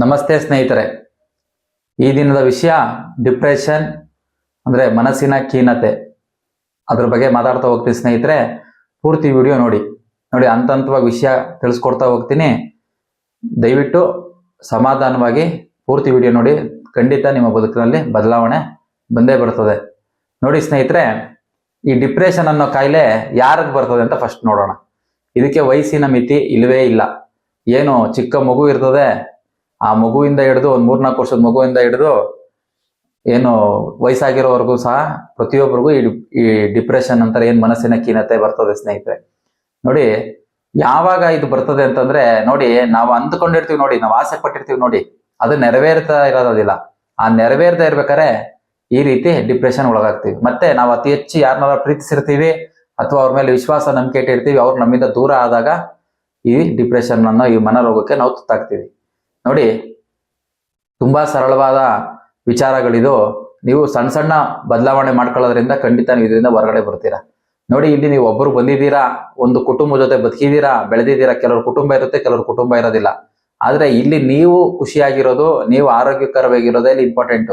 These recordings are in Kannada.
ನಮಸ್ತೆ ಸ್ನೇಹಿತರೆ. ಈ ದಿನದ ವಿಷಯ ಡಿಪ್ರೆಷನ್, ಅಂದ್ರೆ ಮನಸ್ಸಿನ ಖೀನತೆ ಅದ್ರ ಬಗ್ಗೆ ಮಾತಾಡ್ತಾ ಹೋಗ್ತೀನಿ ಸ್ನೇಹಿತರೆ. ಪೂರ್ತಿ ವಿಡಿಯೋ ನೋಡಿ. ನೋಡಿ ಹಂತ ಹಂತವಾಗಿ ವಿಷಯ ತಿಳಿಸ್ಕೊಡ್ತಾ ಹೋಗ್ತೀನಿ. ದಯವಿಟ್ಟು ಸಮಾಧಾನವಾಗಿ ಪೂರ್ತಿ ವಿಡಿಯೋ ನೋಡಿ. ಖಂಡಿತ ನಿಮ್ಮ ಬದುಕಿನಲ್ಲಿ ಬದಲಾವಣೆ ಬಂದೇ ಬರ್ತದೆ. ನೋಡಿ ಸ್ನೇಹಿತರೆ, ಈ ಡಿಪ್ರೆಷನ್ ಅನ್ನೋ ಕಾಯಿಲೆ ಯಾರಿಗೆ ಬರ್ತದೆ ಅಂತ ಫಸ್ಟ್ ನೋಡೋಣ. ಇದಕ್ಕೆ ವಯಸ್ಸಿನ ಮಿತಿ ಇಲ್ಲವೇ ಇಲ್ಲ. ಏನು ಚಿಕ್ಕ ಮಗು ಇರ್ತದೆ ಆ ಮಗುವಿಂದ ಹಿಡಿದು ಒಂದು ಮೂರ್ನಾಲ್ಕು ವರ್ಷದ ಮಗುವಿಂದ ಹಿಡಿದು ಏನು ವಯಸ್ಸಾಗಿರೋವರೆಗೂ ಸಹ ಪ್ರತಿಯೊಬ್ಬರಿಗೂ ಈ ಈ ಡಿಪ್ರೆಷನ್ ಅಂತಾರೆ, ಏನ್ ಮನಸ್ಸಿನ ಖೀನತೆ ಬರ್ತದೆ ಸ್ನೇಹಿತರೆ. ನೋಡಿ, ಯಾವಾಗ ಇದು ಬರ್ತದೆ ಅಂತಂದ್ರೆ, ನೋಡಿ, ನಾವು ಅಂದ್ಕೊಂಡಿರ್ತೀವಿ ನೋಡಿ, ನಾವು ಆಸೆ ಪಟ್ಟಿರ್ತೀವಿ ನೋಡಿ, ಅದು ನೆರವೇರ್ತಾ ಇರೋದಿಲ್ಲ. ಆ ನೆರವೇರ್ತಾ ಇರ್ಬೇಕಾದ್ರೆ ಈ ರೀತಿ ಡಿಪ್ರೆಷನ್ ಒಳಗಾಗ್ತೀವಿ. ಮತ್ತೆ ನಾವು ಅತಿ ಹೆಚ್ಚು ಯಾರನ್ನಾರ ಪ್ರೀತಿಸಿರ್ತೀವಿ, ಅಥವಾ ಅವ್ರ ಮೇಲೆ ವಿಶ್ವಾಸ, ನಂಬಿಕೆ ಇಟ್ಟಿರ್ತೀವಿ, ಅವ್ರು ನಮ್ಮಿಂದ ದೂರ ಆದಾಗ ಈ ಡಿಪ್ರೆಷನ್ ಅನ್ನೋ ಈ ಮನರೋಗಕ್ಕೆ ನಾವು ತುತ್ತಾಗ್ತೀವಿ. ನೋಡಿ, ತುಂಬಾ ಸರಳವಾದ ವಿಚಾರಗಳಿದು ನೀವು ಸಣ್ಣ ಸಣ್ಣ ಬದಲಾವಣೆ ಮಾಡ್ಕೊಳ್ಳೋದ್ರಿಂದ ಖಂಡಿತ ನೀವು ಇದರಿಂದ ಹೊರಗಡೆ ಬರ್ತೀರಾ. ನೋಡಿ, ಇಲ್ಲಿ ನೀವು ಒಬ್ಬರು ಬಂದಿದ್ದೀರಾ, ಒಂದು ಕುಟುಂಬ ಜೊತೆ ಬದುಕಿದ್ದೀರಾ, ಬೆಳೆದಿದ್ದೀರಾ, ಕೆಲವರು ಕುಟುಂಬ ಇರುತ್ತೆ, ಕೆಲವರು ಕುಟುಂಬ ಇರೋದಿಲ್ಲ. ಆದ್ರೆ ಇಲ್ಲಿ ನೀವು ಖುಷಿಯಾಗಿರೋದು, ನೀವು ಆರೋಗ್ಯಕರವಾಗಿರೋದೇ ಇಲ್ಲಿ ಇಂಪಾರ್ಟೆಂಟ್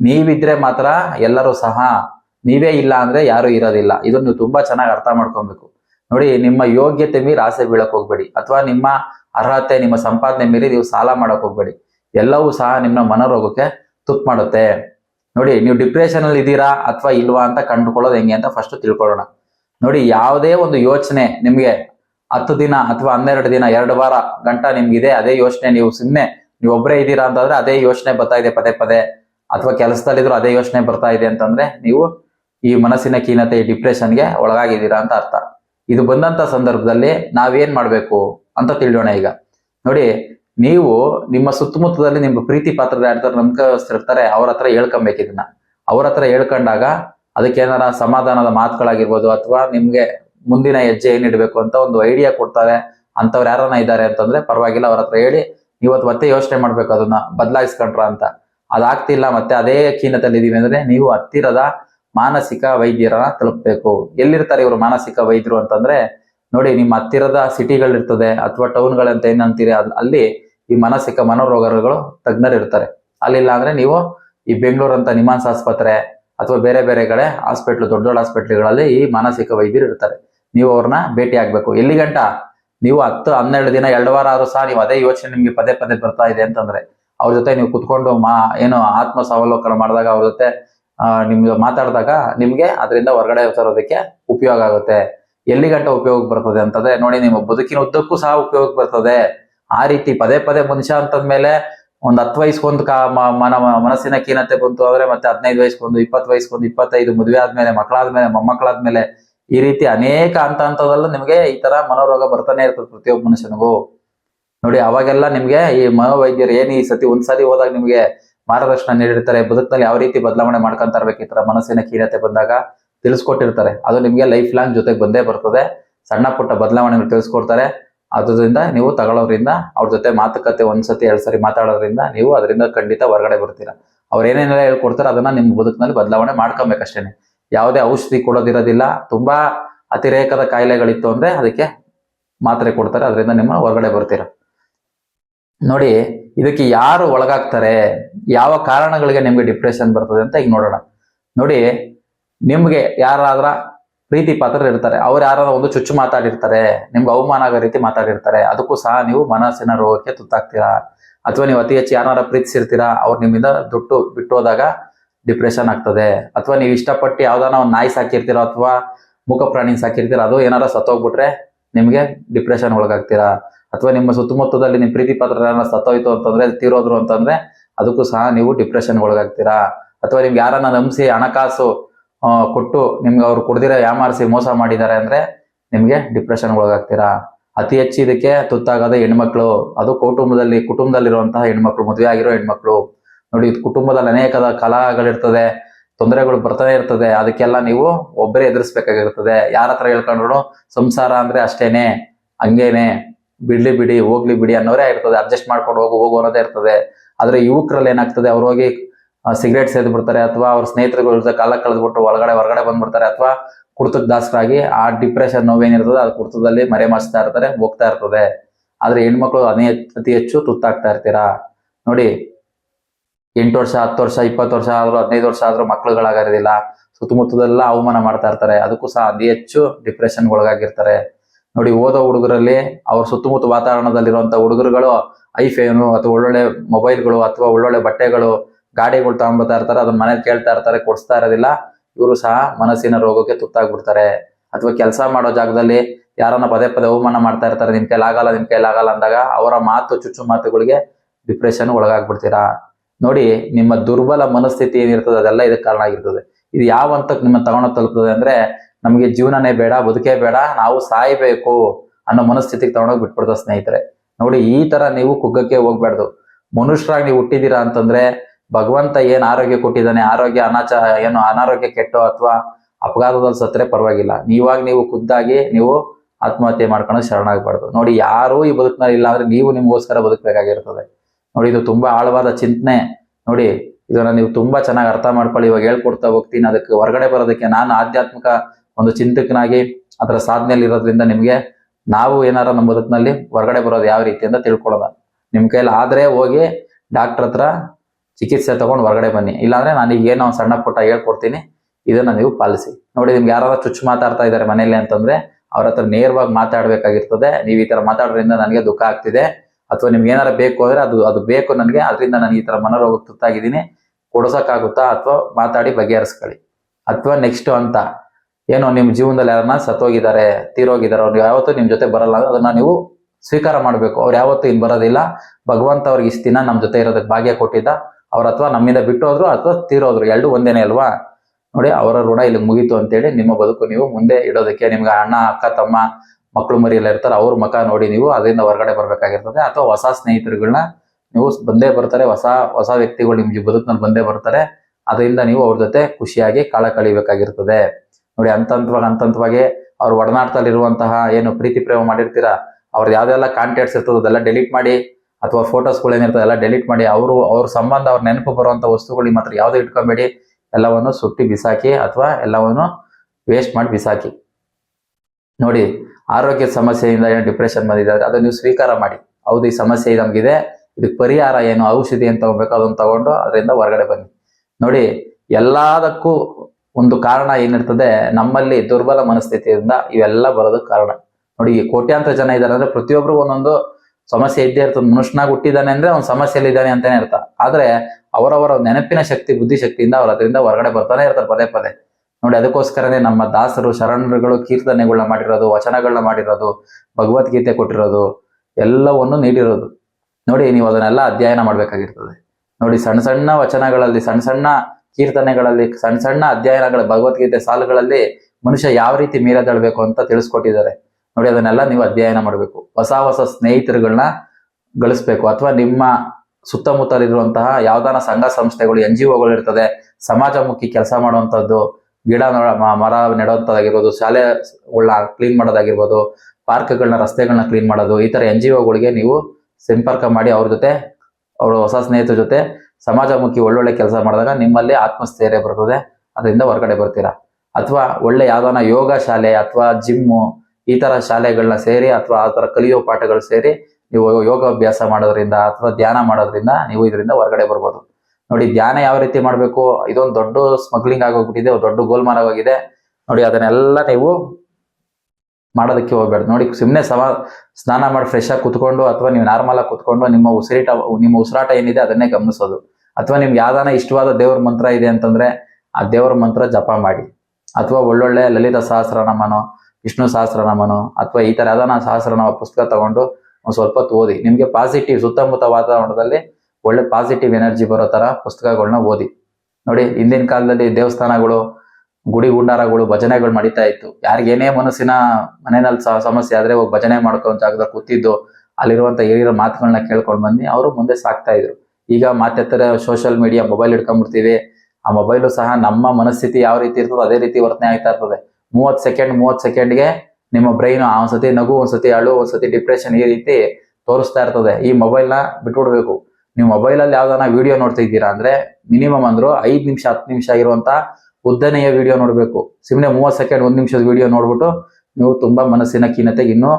ನೀವಿದ್ರೆ ಮಾತ್ರ ಎಲ್ಲರೂ ಸಹ, ನೀವೇ ಇಲ್ಲ ಅಂದ್ರೆ ಯಾರು ಇರೋದಿಲ್ಲ. ಇದನ್ನು ನೀವು ತುಂಬಾ ಚೆನ್ನಾಗಿ ಅರ್ಥ ಮಾಡ್ಕೊಬೇಕು. ನೋಡಿ, ನಿಮ್ಮ ಯೋಗ್ಯತೆ ಮೀರಿ ಆಸೆ ಬೀಳಕ್ ಹೋಗ್ಬೇಡಿ. ಅಥವಾ ನಿಮ್ಮ ಅರ್ಹತೆ, ನಿಮ್ಮ ಸಂಪಾದನೆ ಮೀರಿ ನೀವು ಸಾಲ ಮಾಡಕ್ ಹೋಗ್ಬೇಡಿ. ಎಲ್ಲವೂ ಸಹ ನಿಮ್ಮ ಮನೋರೋಗಕ್ಕೆ ತುತ್ತು ಮಾಡುತ್ತೆ. ನೋಡಿ, ನೀವು ಡಿಪ್ರೆಷನ್ ಅಲ್ಲಿ ಇದ್ದೀರಾ ಅಥವಾ ಇಲ್ವಾ ಅಂತ ಕಂಡುಕೊಳ್ಳೋದು ಹೆಂಗೆ ಅಂತ ಫಸ್ಟ್ ತಿಳ್ಕೊಳ್ಳೋಣ. ನೋಡಿ, ಯಾವುದೇ ಒಂದು ಯೋಚನೆ ನಿಮ್ಗೆ ಹತ್ತು ದಿನ ಅಥವಾ ಹನ್ನೆರಡು ದಿನ, ಎರಡು ವಾರ ಗಂಟ ನಿಮ್ಗಿದೆ, ಅದೇ ಯೋಚನೆ, ನೀವು ಸುಮ್ಮನೆ ನೀವು ಒಬ್ಬರೇ ಇದ್ದೀರಾ ಅಂತಂದ್ರೆ ಅದೇ ಯೋಚನೆ ಬರ್ತಾ ಇದೆ ಪದೇ ಪದೇ. ಅಥವಾ ಕೆಲಸದಲ್ಲಿದ್ರು ಅದೇ ಯೋಚನೆ ಬರ್ತಾ ಇದೆ ಅಂತಂದ್ರೆ ನೀವು ಈ ಮನಸ್ಸಿನ ಖೀನತೆ ಈ ಡಿಪ್ರೆಷನ್ಗೆ ಒಳಗಾಗಿದ್ದೀರಾ ಅಂತ ಅರ್ಥ. ಇದು ಬಂದಂತ ಸಂದರ್ಭದಲ್ಲಿ ನಾವೇನ್ ಮಾಡ್ಬೇಕು ಅಂತ ತಿಳಿಯೋಣ ಈಗ. ನೋಡಿ, ನೀವು ನಿಮ್ಮ ಸುತ್ತಮುತ್ತದಲ್ಲಿ ನಿಮ್ಮ ಪ್ರೀತಿ ಪಾತ್ರದ ಯಾರ್ದಾರು ನಂಬಿಕಸ್ತಿರ್ತಾರೆ ಅವ್ರ ಹತ್ರ ಹೇಳ್ಕೊಬೇಕು ಇದನ್ನ. ಅವ್ರ ಹತ್ರ ಹೇಳ್ಕೊಂಡಾಗ ಅದಕ್ಕೆ ಏನಾರ ಸಮಾಧಾನದ ಮಾತುಗಳಾಗಿರ್ಬೋದು ಅಥವಾ ನಿಮ್ಗೆ ಮುಂದಿನ ಹೆಜ್ಜೆ ಏನ್ ಇಡಬೇಕು ಅಂತ ಒಂದು ಐಡಿಯಾ ಕೊಡ್ತಾರೆ ಅಂತವ್ರು ಯಾರನ್ನ ಇದ್ದಾರೆ ಅಂತಂದ್ರೆ ಪರವಾಗಿಲ್ಲ, ಅವ್ರ ಹತ್ರ ಹೇಳಿ ಇವತ್ತು ಮತ್ತೆ ಯೋಚನೆ ಮಾಡ್ಬೇಕು ಅದನ್ನ, ಬದಲಾಯಿಸ್ಕೊಂಡ್ರ ಅಂತ. ಅದಾಗ್ತಿಲ್ಲ, ಮತ್ತೆ ಅದೇ ಖೀನದಲ್ಲಿ ಇದೀವಿ ಅಂದ್ರೆ ನೀವು ಹತ್ತಿರದ ಮಾನಸಿಕ ವೈದ್ಯರನ್ನ ತಲುಪಬೇಕು. ಎಲ್ಲಿರ್ತಾರೆ ಇವರು ಮಾನಸಿಕ ವೈದ್ಯರು ಅಂತಂದ್ರೆ, ನೋಡಿ ನಿಮ್ಮ ಹತ್ತಿರದ ಸಿಟಿಗಳಿರ್ತದೆ ಅಥವಾ ಟೌನ್ಗಳಂತ ಏನಂತೀರಿ ಅಲ್- ಅಲ್ಲಿ ಈ ಮಾನಸಿಕ ಮನೋರೋಗಗಳು ತಜ್ಞರು ಇರ್ತಾರೆ ಅಲ್ಲಿಲ್ಲ ಅಂದ್ರೆ ನೀವು ಈ ಬೆಂಗಳೂರು ಅಂತ ನಿಮಾನ್ಸ್ ಆಸ್ಪತ್ರೆ ಅಥವಾ ಬೇರೆ ಬೇರೆ ಕಡೆ ಹಾಸ್ಪಿಟ್ಲ್, ದೊಡ್ಡ ದೊಡ್ಡ ಹಾಸ್ಪಿಟ್ಲ್ಗಳಲ್ಲಿ ಈ ಮಾನಸಿಕ ವೈದ್ಯರು ಇರ್ತಾರೆ. ನೀವು ಅವ್ರನ್ನ ಭೇಟಿ ಆಗ್ಬೇಕು. ಎಲ್ಲಿ ಗಂಟ? ನೀವು ಹತ್ತು, ಹನ್ನೆರಡು ದಿನ, ಎರಡು ವಾರ ಆದ್ರೂ ಸಹ ನೀವು ಅದೇ ಯೋಚನೆ ನಿಮ್ಗೆ ಪದೇ ಪದೇ ಬರ್ತಾ ಇದೆ ಅಂತಂದ್ರೆ, ಅವ್ರ ಜೊತೆ ನೀವು ಕುತ್ಕೊಂಡು ಮಾ, ಏನು ಆತ್ಮ ಸಾವಲೋಕನ ಮಾಡಿದಾಗ ಅವ್ರ ಜೊತೆ ನಿಮ್ಗೆ ಮಾತಾಡಿದಾಗ ನಿಮ್ಗೆ ಅದರಿಂದ ಹೊರಗಡೆ ತರೋದಕ್ಕೆ ಉಪಯೋಗ ಆಗುತ್ತೆ. ಎಲ್ಲಿ ಗಂಟ ಉಪಯೋಗ ಬರ್ತದೆ ಅಂತದೆ ನೋಡಿ, ನಿಮ್ಮ ಬದುಕಿನ ಉದ್ದಕ್ಕೂ ಸಹ ಉಪಯೋಗ ಬರ್ತದೆ. ಆ ರೀತಿ ಪದೇ ಪದೇ ಮನುಷ್ಯ ಅಂತಂದ್ಮೇಲೆ ಒಂದ್ ಹತ್ತು ವಯಸ್ಕೊಂದು ಕಾ ಮನ, ಮನಸ್ಸಿನ ಖೀನತೆ ಬಂತು ಅಂದ್ರೆ ಮತ್ತೆ ಹದಿನೈದು ವಯಸ್ಕೊಂದು, ಇಪ್ಪತ್ತು ವಯಸ್ಕೊಂದು, ಇಪ್ಪತ್ತೈದು ಮದುವೆ ಆದ್ಮೇಲೆ, ಮಕ್ಕಳಾದ್ಮೇಲೆ, ಮೊಮ್ಮಕ್ಕಳಾದ್ಮೇಲೆ ಈ ರೀತಿ ಅನೇಕ ಹಂತ ಹಂತದಲ್ಲೂ ನಿಮ್ಗೆ ಈ ತರ ಮನೋರೋಗ ಬರ್ತಾನೆ ಇರ್ತದೆ ಪ್ರತಿಯೊಬ್ಬ ಮನುಷ್ಯನಿಗೂ. ನೋಡಿ, ಅವಾಗೆಲ್ಲ ನಿಮ್ಗೆ ಈ ಮನೋವೈದ್ಯರು ಏನ್ ಈ ಸತಿ ಒಂದ್ಸಲಿ ಹೋದಾಗ ನಿಮ್ಗೆ ಮಾರ್ಗದರ್ಶನ ನೀಡಿರ್ತಾರೆ, ಬದುಕಿನಲ್ಲಿ ಯಾವ ರೀತಿ ಬದಲಾವಣೆ ಮಾಡ್ಕೊಂತ ಇರ್ಬೇಕು ಈ ತರ ಮನಸ್ಸಿನ ಖೀನತೆ ಬಂದಾಗ ತಿಳಿಸ್ಕೊಟ್ಟಿರ್ತಾರೆ. ಅದು ನಿಮ್ಗೆ ಲೈಫ್ ಲಾಂಗ್ ಜೊತೆಗೆ ಬಂದೇ ಬರ್ತದೆ. ಸಣ್ಣ ಪುಟ್ಟ ಬದಲಾವಣೆಗಳು ತಿಳಿಸ್ಕೊಡ್ತಾರೆ. ಅದರಿಂದ ನೀವು ತಗೊಳ್ಳೋದ್ರಿಂದ ಅವ್ರ ಜೊತೆ ಮಾತುಕತೆ ಒಂದ್ಸತಿ ಎರಡು ಸರಿ ಮಾತಾಡೋದ್ರಿಂದ ನೀವು ಅದರಿಂದ ಖಂಡಿತ ಹೊರಗಡೆ ಬರ್ತೀರಾ. ಅವ್ರು ಏನೇನೆಲ್ಲ ಹೇಳ್ಕೊಡ್ತಾರೆ ಅದನ್ನ ನಿಮ್ಮ ಬದುಕಿನಲ್ಲಿ ಬದಲಾವಣೆ ಮಾಡ್ಕೊಬೇಕಷ್ಟೇನೆ ಯಾವುದೇ ಔಷಧಿ ಕೊಡೋದಿರೋದಿಲ್ಲ. ತುಂಬಾ ಅತಿರೇಕದ ಕಾಯಿಲೆಗಳಿತ್ತು ಅಂದ್ರೆ ಅದಕ್ಕೆ ಮಾತ್ರೆ ಕೊಡ್ತಾರೆ. ಅದರಿಂದ ನಿಮ್ಮ ಹೊರಗಡೆ ಬರ್ತೀರಾ. ನೋಡಿ, ಇದಕ್ಕೆ ಯಾರು ಒಳಗಾಗ್ತಾರೆ? ಯಾವ ಕಾರಣಗಳಿಗೆ ನಿಮ್ಗೆ ಡಿಪ್ರೆಷನ್ ಬರ್ತದೆ ಅಂತ ಈಗ ನೋಡೋಣ. ನೋಡಿ, ನಿಮ್ಗೆ ಯಾರಾದ್ರ ಪ್ರೀತಿ ಪಾತ್ರರು ಇರ್ತಾರೆ, ಅವ್ರು ಯಾರಾದ್ರೂ ಒಂದು ಚುಚ್ಚು ಮಾತಾಡಿರ್ತಾರೆ, ನಿಮ್ಗೆ ಅವಮಾನ ಆಗೋ ರೀತಿ ಮಾತಾಡಿರ್ತಾರೆ, ಅದಕ್ಕೂ ಸಹ ನೀವು ಮನಸ್ಸಿನ ರೋಗಕ್ಕೆ ತುತ್ತಾಗ್ತೀರಾ? ಅಥವಾ ನೀವು ಅತಿ ಹೆಚ್ಚು ಯಾರನ್ನಾರ ಪ್ರೀತಿಸಿರ್ತೀರಾ, ಅವ್ರು ನಿಮ್ಮಿಂದ ದುಡ್ಡು ಬಿಟ್ಟು ಹೋದಾಗ ಡಿಪ್ರೆಷನ್ ಆಗ್ತದೆ. ಅಥವಾ ನೀವು ಇಷ್ಟಪಟ್ಟು ಯಾವ್ದಾನ ಒಂದು ನಾಯಿ ಸಾಕಿರ್ತೀರೋ ಅಥವಾ ಮುಖ ಪ್ರಾಣಿ ಸಾಕಿರ್ತೀರ, ಅದು ಏನಾರ ಸತ್ತೋಗ್ಬಿಟ್ರೆ ನಿಮ್ಗೆ ಡಿಪ್ರೆಷನ್ ಒಳಗಾಗ್ತೀರಾ? ಅಥವಾ ನಿಮ್ಮ ಸುತ್ತಮುತ್ತದಲ್ಲಿ ನಿಮ್ಮ ಪ್ರೀತಿ ಪಾತ್ರ ಸತ್ತೋಯ್ತು ಅಂತಂದ್ರೆ ತೀರೋದ್ರು ಅಂತಂದ್ರೆ ಅದಕ್ಕೂ ಸಹ ನೀವು ಡಿಪ್ರೆಷನ್ ಒಳಗಾಗ್ತೀರಾ? ಅಥವಾ ನಿಮ್ಗೆ ಯಾರನ್ನ ನಂಬಿಸಿ ಹಣಕಾಸು ಕೊಟ್ಟು ನಿಮ್ಗೆ ಅವ್ರು ಕುಡ್ದಿರೋ ಯಾಮಾರಿಸಿ ಮೋಸ ಮಾಡಿದ್ದಾರೆ ಅಂದ್ರೆ ನಿಮ್ಗೆ ಡಿಪ್ರೆಷನ್ ಒಳಗಾಗ್ತೀರಾ? ಅತಿ ಹೆಚ್ಚು ಇದಕ್ಕೆ ತುತ್ತಾಗದ ಹೆಣ್ಮಕ್ಳು, ಅದು ಕುಟುಂಬದಲ್ಲಿ, ಕುಟುಂಬದಲ್ಲಿರುವಂತಹ ಹೆಣ್ಮಕ್ಳು ಮದುವೆ ಆಗಿರೋ ಹೆಣ್ಮಕ್ಳು. ನೋಡಿ ಕುಟುಂಬದಲ್ಲಿ ಅನೇಕದ ಕಲಹಗಳಿರ್ತದೆ. ತೊಂದರೆಗಳು ಬರ್ತಾನೆ ಇರ್ತದೆ, ಅದಕ್ಕೆಲ್ಲ ನೀವು ಒಬ್ಬರೇ ಎದುರಿಸ್ಬೇಕಾಗಿರ್ತದೆ. ಯಾರ ಹತ್ರ ಹೇಳ್ಕೊಂಡ್ರು ಸಂಸಾರ ಅಂದ್ರೆ ಅಷ್ಟೇನೆ, ಹಂಗೇನೆ, ಬಿಡ್ಲಿ ಬಿಡಿ, ಹೋಗ್ಲಿ ಬಿಡಿ ಅನ್ನೋರೇ ಇರ್ತದೆ ಅಡ್ಜಸ್ಟ್ ಮಾಡ್ಕೊಂಡು ಹೋಗು ಹೋಗು ಅನ್ನೋದೇ ಇರ್ತದೆ. ಆದ್ರೆ ಯುವಕರಲ್ಲಿ ಏನಾಗ್ತದೆ, ಅವ್ರು ಹೋಗಿ ಸಿಗರೇಟ್ ಸೇದ್ ಬಿಡ್ತಾರೆ ಅಥವಾ ಅವ್ರ ಸ್ನೇಹಿತರುಗಳ ಕಾಲ ಕಳೆದ್ಬಿಟ್ಟು ಒಳಗಡೆ, ಹೊರಗಡೆ ಬಂದ್ಬಿಡ್ತಾರೆ ಅಥವಾ ಕುರ್ತದ ದಾಸರಾಗಿ ಆ ಡಿಪ್ರೆಷನ್ ನೋವೇನಿರ್ತದೆ ಅದು ಕುಡ್ತದಲ್ಲಿ ಮರೆ ಮಾಡಿಸ್ತಾ ಇರ್ತಾರೆ, ಹೋಗ್ತಾ ಇರ್ತದೆ. ಆದ್ರೆ ಹೆಣ್ಮಕ್ಳು ಅನೇ ಅತಿ ಹೆಚ್ಚು ತುತ್ತಾಗ್ತಾ ಇರ್ತೀರಾ? ನೋಡಿ ಎಂಟು ವರ್ಷ, ಹತ್ತು ವರ್ಷ, ಇಪ್ಪತ್ತು ವರ್ಷ ಆದ್ರೂ, ಹದಿನೈದು ವರ್ಷ ಆದ್ರೂ ಮಕ್ಳುಗಳಾಗಿರೋದಿಲ್ಲ ಸುತ್ತಮುತ್ತದೆಲ್ಲ ಅವಮಾನ ಮಾಡ್ತಾ ಇರ್ತಾರೆ. ಅದಕ್ಕೂ ಸಹ ಅತಿ ಹೆಚ್ಚು ಡಿಪ್ರೆಷನ್ ಒಳಗಾಗಿರ್ತಾರೆ ನೋಡಿ, ಓದೋ ಹುಡುಗರಲ್ಲಿ ಅವ್ರ ಸುತ್ತಮುತ್ತ ವಾತಾವರಣದಲ್ಲಿರುವಂತ ಹುಡುಗರುಗಳು ಐಫೇನು ಅಥವಾ ಒಳ್ಳೊಳ್ಳೆ ಮೊಬೈಲ್ಗಳು ಅಥವಾ ಒಳ್ಳೊಳ್ಳೆ ಬಟ್ಟೆಗಳು, ಗಾಡಿಗಳು ತಗೊಂಡ್ಬರ್ತಾ ಇರ್ತಾರೆ. ಅದನ್ನ ಮನೇಲಿ ಕೇಳ್ತಾ ಇರ್ತಾರೆ, ಕೊಡಿಸ್ತಾ ಇರೋದಿಲ್ಲ. ಇವರು ಸಹ ಮನಸ್ಸಿನ ರೋಗಕ್ಕೆ ತುತ್ತಾಗ್ಬಿಡ್ತಾರೆ. ಅಥವಾ ಕೆಲಸ ಮಾಡೋ ಜಾಗದಲ್ಲಿ ಯಾರನ್ನ ಪದೇ ಪದೇ ಅವಮಾನ ಮಾಡ್ತಾ ಇರ್ತಾರೆ. ನಿಮ್ ಕೈಲಾಗಲ್ಲ ನಿಮ್ ಕೈಲಾಗಲ್ಲ ಅಂದಾಗ ಅವರ ಮಾತು, ಚುಚ್ಚು ಮಾತುಗಳಿಗೆ ಡಿಪ್ರೆಷನ್ ಒಳಗಾಗ್ಬಿಡ್ತೀರಾ ನೋಡಿ, ನಿಮ್ಮ ದುರ್ಬಲ ಮನಸ್ಥಿತಿ ಏನಿರ್ತದೆ, ಅದೆಲ್ಲ ಇದಕ್ಕೆ ಕಾರಣ ಆಗಿರ್ತದೆ. ಇದು ಯಾವ ಹಂತಕ್ಕೆ ನಿಮ್ಮ ತಗೊಂಡು ತಲುಪ್ತದೆ ಅಂದ್ರೆ, ನಮಗೆ ಜೀವನನೇ ಬೇಡ, ಬದುಕೇ ಬೇಡ, ನಾವು ಸಾಯ್ಬೇಕು ಅನ್ನೋ ಮನಸ್ಥಿತಿಗೆ ತಗೊಂಡೋಗಿ ಬಿಟ್ಬಿಡ್ತದೆ ಸ್ನೇಹಿತರೆ. ನೋಡಿ, ಈ ತರ ನೀವು ಕುಗ್ಗಕ್ಕೆ ಹೋಗ್ಬಾರ್ದು. ಮನುಷ್ಯರಾಗಿ ನೀವು ಹುಟ್ಟಿದ್ದೀರಾ ಅಂತಂದ್ರೆ, ಭಗವಂತ ಏನ್ ಆರೋಗ್ಯ ಕೊಟ್ಟಿದ್ದಾನೆ, ಆರೋಗ್ಯ ಅನಾಚ, ಏನು ಅನಾರೋಗ್ಯ ಕೆಟ್ಟೋ ಅಥವಾ ಅಪಘಾತದಲ್ಲಿ ಸತ್ತರೆ ಪರವಾಗಿಲ್ಲ. ನೀವಾಗ ನೀವು ಖುದ್ದಾಗಿ ನೀವು ಆತ್ಮಹತ್ಯೆ ಮಾಡ್ಕೊಂಡು ಶರಣಾಗಬಾರ್ದು. ನೋಡಿ, ಯಾರು ಈ ಬದುಕಿನಲ್ಲಿ ಇಲ್ಲ ಅಂದ್ರೆ ನೀವು ನಿಮ್ಗೋಸ್ಕರ ಬದುಕಬೇಕಾಗಿರ್ತದೆ. ನೋಡಿ, ಇದು ತುಂಬಾ ಆಳವಾದ ಚಿಂತನೆ. ನೋಡಿ, ಇದನ್ನ ನೀವು ತುಂಬಾ ಚೆನ್ನಾಗಿ ಅರ್ಥ ಮಾಡ್ಕೊಳ್ಳಿ. ಇವಾಗ ಹೇಳ್ಕೊಡ್ತಾ ಹೋಗ್ತೀನಿ. ಅದಕ್ಕೆ ಹೊರಗಡೆ ಬರೋದಕ್ಕೆ ನಾನು ಆಧ್ಯಾತ್ಮಿಕ ಒಂದು ಚಿಂತಕನಾಗಿ ಅದರ ಸಾಧನೆಯಲ್ಲಿ ಇರೋದ್ರಿಂದ ನಿಮ್ಗೆ ನಾವು ಏನಾರ ನಮ್ಮ ಬದುಕಿನಲ್ಲಿ ಹೊರಗಡೆ ಬರೋದು ಯಾವ ರೀತಿ ಅಂತ ತಿಳ್ಕೊಳ್ಳೋದ ನಿಮ್ ಕೈಲಿ ಆದ್ರೆ ಹೋಗಿ ಡಾಕ್ಟರ್ ಹತ್ರ ಚಿಕಿತ್ಸೆ ತಗೊಂಡು ಹೊರಗಡೆ ಬನ್ನಿ. ಇಲ್ಲಾಂದ್ರೆ ನಾನೀಗ ಏನೋ ಒಂದ್ ಸಣ್ಣ ಪುಟ್ಟ ಹೇಳ್ಕೊಡ್ತೀನಿ. ಇದನ್ನ ನೀವು ಪಾಲಿಸಿ. ನೋಡಿ, ನಿಮ್ಗೆ ಯಾರು ಚುಚ್ಚು ಮಾತಾಡ್ತಾ ಇದ್ದಾರೆ ಮನೆಯಲ್ಲಿ ಅಂತಂದ್ರೆ ಅವ್ರ ಹತ್ರ ನೇರವಾಗಿ ಮಾತಾಡ್ಬೇಕಾಗಿರ್ತದೆ. ನೀವು ಈ ತರ ಮಾತಾಡೋದ್ರಿಂದ ನನಗೆ ದುಃಖ ಆಗ್ತಿದೆ. ಅಥವಾ ನಿಮ್ಗೆ ಏನಾರ ಬೇಕು ಅಂದ್ರೆ ಅದು ಅದು ಬೇಕು ನನಗೆ ಅದರಿಂದ ನಾನು ಈ ತರ ಮನೋರೋಗ ತುತ್ತಾಗಿದ್ದೀನಿ. ಕೊಡ್ಸಕ್ಕಾಗುತ್ತಾ ಅಥವಾ ಮಾತಾಡಿ ಬಗೆಹರಿಸ್ಕೊಳ್ಳಿ. ಅಥವಾ ನೆಕ್ಸ್ಟ್ ಅಂತ. ಏನೋ ನಿಮ್ ಜೀವನದಲ್ಲಿ ಯಾರನ್ನ ಸತ್ತೋಗಿದ್ದಾರೆ, ತೀರೋಗಿದ್ದಾರೆ, ಅವ್ರು ಯಾವತ್ತೂ ನಿಮ್ ಜೊತೆ ಬರಲ್ಲ ಅದನ್ನ ನೀವು ಸ್ವೀಕಾರ ಮಾಡ್ಬೇಕು. ಅವ್ರು ಯಾವತ್ತೂ ಇನ್ ಬರೋದಿಲ್ಲ. ಭಗವಂತ ಅವ್ರಿಗೆ ಇಷ್ಟ ದಿನ ನಮ್ ಜೊತೆ ಇರೋದಕ್ಕೆ ಭಾಗ್ಯ ಕೊಟ್ಟಿದ್ದ. ಅವ್ರ ಅಥವಾ ನಮ್ಮಿಂದ ಬಿಟ್ಟೋದ್ರು ಅಥವಾ ತೀರೋದ್ರು. ಎರಡು ಒಂದೇನೆ ಅಲ್ವಾ? ನೋಡಿ, ಅವರ ಋಣ ಇಲ್ಲಿ ಮುಗೀತು ಅಂತೇಳಿ ನಿಮ್ಮ ಬದುಕು ನೀವು ಮುಂದೆ ಇಡೋದಕ್ಕೆ ನಿಮ್ಗೆ ಅಣ್ಣ, ಅಕ್ಕ, ತಮ್ಮ ಮಕ್ಕಳು ಮರಿ ಎಲ್ಲ ಇರ್ತಾರೆ, ಅವ್ರ ಮಕ ನೋಡಿ ನೀವು ಅದರಿಂದ ಹೊರಗಡೆ ಬರಬೇಕಾಗಿರ್ತದೆ. ಅಥವಾ ಹೊಸ ಸ್ನೇಹಿತರುಗಳನ್ನ ನೀವು ಬಂದೇ ಬರ್ತಾರೆ, ಹೊಸ ಹೊಸ ವ್ಯಕ್ತಿಗಳು ನಿಮ್ಗೆ ಬದುಕಿನಲ್ಲಿ ಬಂದೇ ಬರ್ತಾರೆ, ಅದರಿಂದ ನೀವು ಅವ್ರ ಜೊತೆ ಖುಷಿಯಾಗಿ ಕಾಲ ಕಳಿಬೇಕಾಗಿರ್ತದೆ. ನೋಡಿ ಹಂತ ಹಂತವಾಗಿ ಹಂತ ಹಂತವಾಗಿ ಅವ್ರ ಏನು ಪ್ರೀತಿ ಪ್ರೇಮ ಮಾಡಿರ್ತೀರಾ ಅವ್ರದ್ದು ಯಾವ್ದೆಲ್ಲ ಕಾಂಟ್ಯಾಕ್ಟ್ಸ್ ಇರ್ತದೆ ಅದೆಲ್ಲ ಡೆಲೀಟ್ ಮಾಡಿ, ಅಥವಾ ಫೋಟೋಸ್ಗಳು ಏನಿರ್ತದೆ ಎಲ್ಲ ಡೆಲೀಟ್ ಮಾಡಿ, ಅವರು, ಅವ್ರ ಸಂಬಂಧ, ಅವ್ರ ನೆನಪು ಬರುವಂತ ವಸ್ತುಗಳು ಮಾತ್ರ ಯಾವ್ದು ಇಟ್ಕೊಬೇಡಿ, ಎಲ್ಲವನ್ನು ಸುಟ್ಟಿ ಬಿಸಾಕಿ ಅಥವಾ ಎಲ್ಲವನ್ನು ವೇಸ್ಟ್ ಮಾಡಿ ಬಿಸಾಕಿ. ನೋಡಿ, ಆರೋಗ್ಯ ಸಮಸ್ಯೆಯಿಂದ ಏನು ಡಿಪ್ರೆಷನ್ ಬಂದಿದ್ದಾರೆ, ಅದನ್ನ ನೀವು ಸ್ವೀಕಾರ ಮಾಡಿ. ಹೌದು, ಈ ಸಮಸ್ಯೆ ನಮಗಿದೆ, ಇದಕ್ಕೆ ಪರಿಹಾರ ಏನು, ಔಷಧಿ ಅಂತ ತಗೋಬೇಕು ಅದನ್ನು ತಗೊಂಡು ಅದರಿಂದ ಹೊರಗಡೆ ಬನ್ನಿ. ನೋಡಿ, ಎಲ್ಲದಕ್ಕೂ ಒಂದು ಕಾರಣ ಏನಿರ್ತದೆ, ನಮ್ಮಲ್ಲಿ ದುರ್ಬಲ ಮನಸ್ಥಿತಿಯಿಂದ ಇವೆಲ್ಲ ಬರೋದಕ್ಕೆ ಕಾರಣ. ನೋಡಿ, ಈ ಕೋಟ್ಯಾಂತರ ಜನ ಇದ್ದಾರೆ ಅಂದ್ರೆ ಪ್ರತಿಯೊಬ್ರು ಒಂದೊಂದು ಸಮಸ್ಯೆ ಇದ್ದೇ ಇರ್ತದೆ. ಮನುಷ್ಯನಾಗ ಹುಟ್ಟಿದ್ದಾನೆ ಅಂದ್ರೆ ಅವ್ನು ಸಮಸ್ಯೆಯಲ್ಲಿ ಇದ್ದಾನೆ ಅಂತಾನೆ ಇರ್ತ ಆದ್ರೆ ಅವರವರ ನೆನಪಿನ ಶಕ್ತಿ, ಬುದ್ಧಿಶಕ್ತಿಯಿಂದ ಅವ್ರ ಅದರಿಂದ ಹೊರಗಡೆ ಬರ್ತಾನೆ ಇರ್ತಾರೆ ಪದೇ ಪದೇ. ನೋಡಿ, ಅದಕ್ಕೋಸ್ಕರನೇ ನಮ್ಮ ದಾಸರು ಶರಣರುಗಳು ಕೀರ್ತನೆಗಳನ್ನ ಮಾಡಿರೋದು ವಚನಗಳನ್ನ ಮಾಡಿರೋದು, ಭಗವದ್ಗೀತೆ ಕೊಟ್ಟಿರೋದು, ಎಲ್ಲವನ್ನು ನೀಡಿರೋದು. ನೋಡಿ, ನೀವು ಅದನ್ನೆಲ್ಲ ಅಧ್ಯಯನ ಮಾಡಬೇಕಾಗಿರ್ತದೆ. ನೋಡಿ, ಸಣ್ಣ ಸಣ್ಣ ವಚನಗಳಲ್ಲಿ, ಸಣ್ಣ ಸಣ್ಣ ಕೀರ್ತನೆಗಳಲ್ಲಿ, ಸಣ್ಣ ಸಣ್ಣ ಅಧ್ಯಯನಗಳ, ಭಗವದ್ಗೀತೆ ಸಾಲುಗಳಲ್ಲಿ ಮನುಷ್ಯ ಯಾವ ರೀತಿ ಮೀರದಳ್ಬೇಕು ಅಂತ ತಿಳಿಸ್ಕೊಟ್ಟಿದ್ದಾರೆ. ನೋಡಿ, ಅದನ್ನೆಲ್ಲ ನೀವು ಅಧ್ಯಯನ ಮಾಡಬೇಕು. ಹೊಸ ಹೊಸ ಸ್ನೇಹಿತರುಗಳನ್ನ ಗಳಿಸ್ಬೇಕು. ಅಥವಾ ನಿಮ್ಮ ಸುತ್ತಮುತ್ತಲಿರುವಂತಹ ಯಾವ್ದಾನ ಸಂಘ ಸಂಸ್ಥೆಗಳು, ಎನ್ ಜಿ ಒಗಳು ಇರ್ತದೆ ಸಮಾಜಮುಖಿ ಕೆಲಸ ಮಾಡುವಂತದ್ದು ಗಿಡ ಮರ ನೆಡುವಂಥದ್ದಾಗಿರ್ಬೋದು ಶಾಲೆಗಳನ್ನ ಕ್ಲೀನ್ ಮಾಡೋದಾಗಿರ್ಬೋದು ಪಾರ್ಕ್ಗಳನ್ನ ರಸ್ತೆಗಳನ್ನ ಕ್ಲೀನ್ ಮಾಡೋದು, ಈ ತರ ಎನ್ ಜಿ ಒಗಳಿಗೆ ನೀವು ಸಂಪರ್ಕ ಮಾಡಿ ಅವ್ರ ಜೊತೆ, ಅವರ ಹೊಸ ಸ್ನೇಹಿತರ ಜೊತೆ ಸಮಾಜಮುಖಿ ಒಳ್ಳೊಳ್ಳೆ ಕೆಲಸ ಮಾಡಿದಾಗ ನಿಮ್ಮಲ್ಲಿ ಆತ್ಮಸ್ಥೈರ್ಯ ಬರ್ತದೆ, ಅದರಿಂದ ಹೊರಗಡೆ ಬರ್ತೀರಾ? ಅಥವಾ ಒಳ್ಳೆ ಯಾವ್ದಾನ ಯೋಗ ಶಾಲೆ ಅಥವಾ ಜಿಮ್ಮು ಈ ತರ ಶಾಲೆಗಳನ್ನ ಸೇರಿ ಅಥವಾ ಆ ತರ ಕಲಿಯೋ ಪಾಠಗಳು ಸೇರಿ ನೀವು ಯೋಗಾಭ್ಯಾಸ ಮಾಡೋದ್ರಿಂದ ಅಥವಾ ಧ್ಯಾನ ಮಾಡೋದ್ರಿಂದ ನೀವು ಇದರಿಂದ ಹೊರಗಡೆ ಬರ್ಬೋದು. ನೋಡಿ, ಧ್ಯಾನ ಯಾವ ರೀತಿ ಮಾಡಬೇಕು? ಇದೊಂದು ದೊಡ್ಡ ಸ್ಮಗ್ಲಿಂಗ್ ಆಗೋಗ್ಬಿಟ್ಟಿದೆ ದೊಡ್ಡ ಗೋಲ್ಮಾಲ್ ಆಗೋಗಿದೆ. ನೋಡಿ, ಅದನ್ನೆಲ್ಲ ನೀವು ಮಾಡೋದಕ್ಕೆ ಹೋಗ್ಬೇಡ. ನೋಡಿ ಸುಮ್ಮನೆ ಸಮ, ಸ್ನಾನ ಮಾಡಿ ಫ್ರೆಶ್ ಆಗಿ ಕುತ್ಕೊಂಡು, ಅಥವಾ ನೀವು ನಾರ್ಮಲ್ ಆಗಿ ಕುತ್ಕೊಂಡು, ನಿಮ್ಮ ಉಸಿರಿಟ, ನಿಮ್ಮ ಉಸಿರಾಟ ಏನಿದೆ ಅದನ್ನೇ ಗಮನಿಸೋದು. ಅಥವಾ ನಿಮ್ಗೆ ಯಾವ್ದಾನ ಇಷ್ಟವಾದ ದೇವ್ರ ಮಂತ್ರ ಇದೆ ಅಂತಂದ್ರೆ, ಆ ದೇವ್ರ ಮಂತ್ರ ಜಪ ಮಾಡಿ. ಅಥವಾ ಒಳ್ಳೊಳ್ಳೆ ಲಲಿತ ಸಹಸ್ರನಾಮನೋ, ವಿಷ್ಣು ಸಹಸ್ರನಾಮನೋ, ಅಥವಾ ಈ ತರ ಯಾವ್ದಾನ ಸಹಸ್ರನಾಮ ಪುಸ್ತಕ ತಗೊಂಡು ಸ್ವಲ್ಪ ಹೊತ್ತು ಓದಿ. ನಿಮ್ಗೆ ಪಾಸಿಟಿವ್ ಸುತ್ತಮುತ್ತ ವಾತಾವರಣದಲ್ಲಿ ಒಳ್ಳೆ ಪಾಸಿಟಿವ್ ಎನರ್ಜಿ ಬರೋ ತರ ಪುಸ್ತಕಗಳನ್ನ ಓದಿ. ನೋಡಿ, ಹಿಂದಿನ ಕಾಲದಲ್ಲಿ ದೇವಸ್ಥಾನಗಳು, ಗುಡಿ ಗುಂಡಾರಗಳು ಭಜನೆಗಳು ನಡೀತಾ ಇತ್ತು. ಯಾರಿಗೇನೇ ಮನಸ್ಸಿನ ಮನೆಯಲ್ಲಿ ಸಮಸ್ಯೆ ಆದ್ರೆ ಹೋಗಿ ಭಜನೆ ಮಾಡ್ಕೊಂಡ್ ಜಾಗದಲ್ಲಿ ಕೂತಿದ್ದು, ಅಲ್ಲಿರುವಂತ ಹಿರಿಯರ ಮಾತುಗಳನ್ನ ಕೇಳ್ಕೊಂಡ್ ಬಂದು ಅವರು ಮುಂದೆ ಸಾಕ್ತಾ ಇದ್ರು. ಈಗ ಮಾತೆತ್ತರ ಸೋಷಿಯಲ್ ಮೀಡಿಯಾ ಮೊಬೈಲ್ ಇಟ್ಕೊಂಡ್ಬಿಡ್ತೀವಿ ಆ ಮೊಬೈಲು ಸಹ ನಮ್ಮ ಮನಸ್ಥಿತಿ ಯಾವ ರೀತಿ ಇರ್ತದೋ ಅದೇ ರೀತಿ ವರ್ತನೆ ಆಗ್ತಾ ಇರ್ತದೆ. ಮೂವತ್ ಸೆಕೆಂಡ್ ಮೂವತ್ ಸೆಕೆಂಡ್ಗೆ ನಿಮ್ಮ ಬ್ರೈನ್ ಒಂದ್ಸತಿ ನಗು, ಒಂದ್ಸತಿ ಅಳು, ಒಂದ್ಸತಿ ಡಿಪ್ರೆಷನ್ ಈ ರೀತಿ ತೋರಿಸ್ತಾ ಇರ್ತದೆ. ಈ ಮೊಬೈಲ್ನ ಬಿಟ್ಬಿಡ್ಬೇಕು. ನೀವು ಮೊಬೈಲಲ್ಲಿ ಯಾವ್ದಾನ ವಿಡಿಯೋ ನೋಡ್ತಾ ಇದ್ದೀರಾ ಅಂದ್ರೆ ಮಿನಿಮಮ್ ಅಂದ್ರು ಐದು ನಿಮಿಷ, ಹತ್ತು ನಿಮಿಷ ಇರುವಂತ ಉದ್ದನೆಯ ವಿಡಿಯೋ ನೋಡ್ಬೇಕು. ಸುಮ್ಮನೆ ಮೂವತ್ ಸೆಕೆಂಡ್ ಒಂದ್ ನಿಮಿಷದ ವಿಡಿಯೋ ನೋಡ್ಬಿಟ್ಟು ನೀವು ತುಂಬಾ ಮನಸ್ಸಿನ ಖೀನತೆಗೆ ಇನ್ನೂ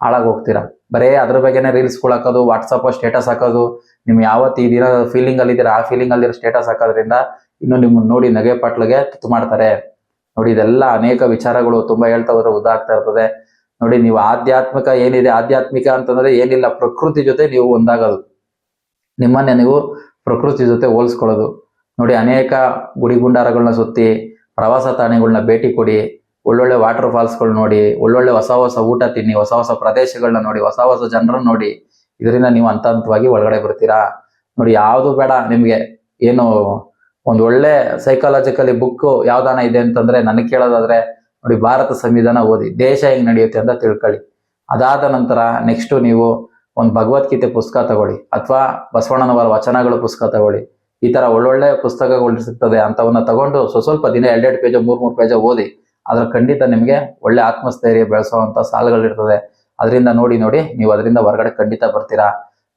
ಹಾಳಾಗೋಗ್ತೀರಾ. ಬರೇ ಅದ್ರ ಬಗ್ಗೆನೇ ರೀಲ್ಸ್ಗಳು ಹಾಕೋದು ವಾಟ್ಸಪ್ ಸ್ಟೇಟಸ್ ಹಾಕೋದು, ನಿಮ್ ಯಾವತ್ತು ಫೀಲಿಂಗ್ ಅಲ್ಲಿ ಇದ್ದೀರಾ, ಆ ಫೀಲಿಂಗ್ ಅಲ್ಲಿ ಸ್ಟೇಟಸ್ ಹಾಕೋದ್ರಿಂದ ಇನ್ನು ನಿಮ್ಮನ್ನ ನೋಡಿ ನಗೆ ಪಟ್ಲಗೆ ತುತ್ತು ಮಾಡ್ತಾರೆ. ನೋಡಿ ಇದೆಲ್ಲ ಅನೇಕ ವಿಚಾರಗಳು ತುಂಬಾ ಹೇಳ್ತಾ ಹೋದ್ರೆ ಉದಾಗ್ತಾ ಇರ್ತದೆ. ನೋಡಿ ನೀವು ಆಧ್ಯಾತ್ಮಿಕ ಏನಿದೆ, ಆಧ್ಯಾತ್ಮಿಕ ಅಂತಂದ್ರೆ ಏನಿಲ್ಲ, ಪ್ರಕೃತಿ ಜೊತೆ ನೀವು ಒಂದಾಗೋದು. ನಿಮ್ಮನ್ನೇ ನೀವು ಪ್ರಕೃತಿ ಜೊತೆ ಹೋಲಿಸ್ಕೊಳ್ಳೋದು. ನೋಡಿ, ಅನೇಕ ಗುಡಿ ಗುಂಡಾರಗಳನ್ನ ಸುತ್ತಿ, ಪ್ರವಾಸ ತಾಣಗಳನ್ನ ಭೇಟಿ ಕೊಡಿ, ಒಳ್ಳೊಳ್ಳೆ ವಾಟರ್ ಫಾಲ್ಸ್ಗಳು ನೋಡಿ, ಒಳ್ಳೊಳ್ಳೆ ಹೊಸ ಹೊಸ ಊಟ ತಿನ್ನಿ, ಹೊಸ ಹೊಸ ಪ್ರದೇಶಗಳನ್ನ ನೋಡಿ, ಹೊಸ ಹೊಸ ಜನರನ್ನ ನೋಡಿ, ಇದರಿಂದ ನೀವು ಹಂತ ಹಂತವಾಗಿ ಒಳಗಡೆ ಬರ್ತೀರಾ? ನೋಡಿ, ಯಾವುದು ಬೇಡ ನಿಮ್ಗೆ. ಏನು ಒಂದು ಒಳ್ಳೆ ಸೈಕಾಲಜಿಕಲಿ ಬುಕ್ ಯಾವ್ದಾನ ಇದೆ ಅಂತಂದ್ರೆ ನನಗೆ ಕೇಳೋದಾದ್ರೆ, ನೋಡಿ, ಭಾರತ ಸಂವಿಧಾನ ಓದಿ, ದೇಶ ಹೆಂಗ್ ನಡೆಯುತ್ತೆ ಅಂತ ತಿಳ್ಕೊಳ್ಳಿ. ಅದಾದ ನಂತರ ನೆಕ್ಸ್ಟ್ ನೀವು ಒಂದು ಭಗವದ್ಗೀತೆ ಪುಸ್ತಕ ತಗೊಳ್ಳಿ, ಅಥವಾ ಬಸವಣ್ಣನವರ ವಚನಗಳ ಪುಸ್ತಕ ತಗೊಳ್ಳಿ. ಈ ತರ ಒಳ್ಳೊಳ್ಳೆ ಪುಸ್ತಕಗಳು ಸಿಗ್ತದೆ ಅಂತವನ್ನ ತಗೊಂಡು ಸ್ವ ಸ್ವಲ್ಪ ದಿನ ಎರಡೆರಡು ಪೇಜ್, ಮೂರ್ ಮೂರ್ ಪೇಜ್ ಓದಿ ಅದ್ರ ಖಂಡಿತ ನಿಮ್ಗೆ ಒಳ್ಳೆ ಆತ್ಮಸ್ಥೈರ್ಯ ಬೆಳೆಸುವಂತ ಸಾಲುಗಳಿರ್ತದೆ ಅದರಿಂದ ನೋಡಿ ನೋಡಿ, ನೀವು ಅದರಿಂದ ಹೊರಗಡೆ ಖಂಡಿತ ಬರ್ತೀರಾ.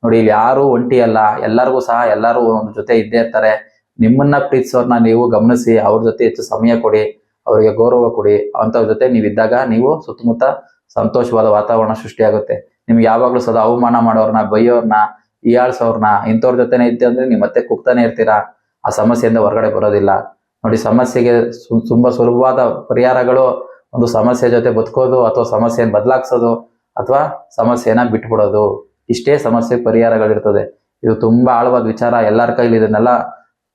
ನೋಡಿ, ಇಲ್ಲಿ ಯಾರು ಒಂಟಿ ಅಲ್ಲ ಎಲ್ಲರಿಗೂ ಸಹ ಎಲ್ಲರೂ ಒಂದು ಜೊತೆ ಇದ್ದೇ ಇರ್ತಾರೆ. ನಿಮ್ಮನ್ನ ಪ್ರೀತಿಸೋರ್ನ ನೀವು ಗಮನಿಸಿ, ಅವ್ರ ಜೊತೆ ಹೆಚ್ಚು ಸಮಯ ಕೊಡಿ, ಅವರಿಗೆ ಗೌರವ ಕೊಡಿ. ಅಂತವ್ರ ಜೊತೆ ನೀವಿದ್ದಾಗ ನೀವು ಸುತ್ತಮುತ್ತ ಸಂತೋಷವಾದ ವಾತಾವರಣ ಸೃಷ್ಟಿಯಾಗುತ್ತೆ. ನಿಮ್ಗೆ ಯಾವಾಗ್ಲೂ ಸದಾ ಅವಮಾನ ಮಾಡೋರ್ನ, ಬೈಯೋರ್ನ ಹೀಯಾಳ್ಸೋರ್ನ ಇಂಥವ್ರ ಜೊತೆನೆ ಇದ್ದೆ ಅಂದ್ರೆ ನೀವು ಮತ್ತೆ ಕುಗ್ತಾನೆ ಇರ್ತೀರಾ? ಆ ಸಮಸ್ಯೆಯಿಂದ ಹೊರಗಡೆ ಬರೋದಿಲ್ಲ. ನೋಡಿ, ಸಮಸ್ಯೆಗೆ ತುಂಬಾ ಸುಲಭವಾದ ಪರಿಹಾರಗಳು ಒಂದು ಸಮಸ್ಯೆ ಜೊತೆ ಬದುಕೋದು ಅಥವಾ ಸಮಸ್ಯೆಯನ್ನು ಬದಲಾಗ್ಸೋದು ಅಥವಾ ಸಮಸ್ಯೆನ ಬಿಟ್ಬಿಡೋದು. ಇಷ್ಟೇ ಸಮಸ್ಯೆ ಪರಿಹಾರಗಳಿರ್ತದೆ. ಇದು ತುಂಬಾ ಆಳವಾದ ವಿಚಾರ. ಎಲ್ಲರ ಕೈಲಿ ಇದನ್ನೆಲ್ಲ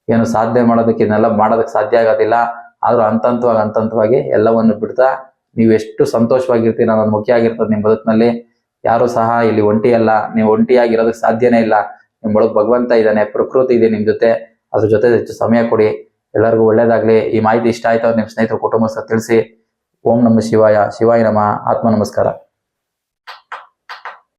ಏನು ಸಾಧನೆ ಮಾಡೋದಕ್ಕೆ ಇದನ್ನೆಲ್ಲ ಮಾಡೋದಕ್ಕೆ ಸಾಧ್ಯ ಆಗೋದಿಲ್ಲ. ಆದ್ರೂ ಹಂತ ಹಂತವಾಗಿ ಹಂತ ಹಂತವಾಗಿ ಎಲ್ಲವನ್ನು ಬಿಡ್ತಾ ನೀವು ಎಷ್ಟು ಸಂತೋಷವಾಗಿರ್ತೀರ ಅನ್ನೋದು ಮುಖ್ಯ ಆಗಿರ್ತದೆ ನಿಮ್ಮ ಬದುಕಿನಲ್ಲಿ. ಯಾರು ಸಹ ಇಲ್ಲಿ ಒಂಟಿ ಅಲ್ಲ, ನೀವು ಒಂಟಿಯಾಗಿರೋದಕ್ಕೆ ಸಾಧ್ಯನೇ ಇಲ್ಲ. ನಿಮ್ಮೊಳಗೆ ಭಗವಂತ ಇದ್ದಾನೆ, ಪ್ರಕೃತಿ ಇದೆ ನಿಮ್ ಜೊತೆ. ಅದ್ರ ಜೊತೆ ಹೆಚ್ಚು ಸಮಯ ಕೊಡಿ. ಎಲ್ಲರಿಗೂ ಒಳ್ಳೇದಾಗ್ಲಿ. ಈ ಮಾಹಿತಿ ಇಷ್ಟ ಆಯ್ತು ನಿಮ್ಮ ಸ್ನೇಹಿತರು ಕುಟುಂಬಸ್ಥರು ತಿಳಿಸಿ. ಓಂ ನಮ ಶಿವಾಯ. ಶಿವಾಯ ನಮ. ಆತ್ಮ ನಮಸ್ಕಾರ.